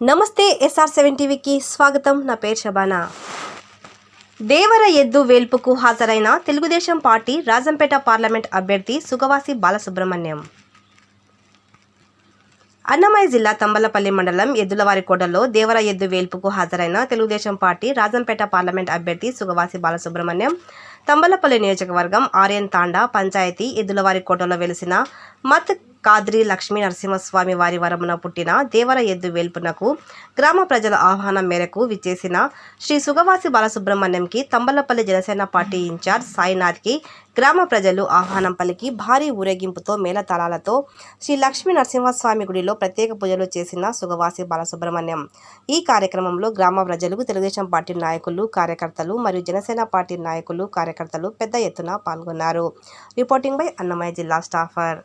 నమస్తే SR seven టీవీకి స్వాగతం. నా పేరు శబానా. దేవర ఎద్దు వేల్పుకు హాజరైన తెలుగుదేశం పార్టీ రాజంపేట పార్లమెంట్ అభ్యర్థి సుగవాసి బాలసుబ్రహ్మణ్యం. అన్నమయ్య జిల్లా తంబలపల్లి మండలం ఎద్దులవారికోటలో దేవర ఎద్దు వేల్పుకు హాజరైన తెలుగుదేశం పార్టీ రాజంపేట పార్లమెంట్ అభ్యర్థి సుగవాసి బాలసుబ్రహ్మణ్యం. తంబలపల్లి నియోజకవర్గం ఆర్యన్ తాండా పంచాయతీ ఎద్దులవారికోటలో వెలిసిన మత్ కాద్రి లక్ష్మీ నరసింహస్వామి వారి వరమున పుట్టిన దేవర ఎద్దు వేల్పునకు గ్రామ ప్రజల ఆహ్వానం మేరకు విచ్చేసిన Shri Sugavasi బాలసుబ్రహ్మణ్యంకి Thamballapalle Janasena party in charge సాయినాథ్కి గ్రామ ప్రజలు ఆహ్వానం పలికి భారీ ఊరేగింపుతో మేళతాళాలతో శ్రీ లక్ష్మీ నరసింహస్వామి గుడిలో ప్రత్యేక పూజలు చేసిన సుగవాసి బాలసుబ్రహ్మణ్యం. ఈ కార్యక్రమంలో గ్రామ ప్రజలకు తెలుగుదేశం పార్టీ నాయకులు కార్యకర్తలు మరియు జనసేన పార్టీ నాయకులు కార్యకర్తలు పెద్ద ఎత్తున పాల్గొన్నారు. రిపోర్టింగ్ బై అన్నమయ్య జిల్లా స్టాఫర్.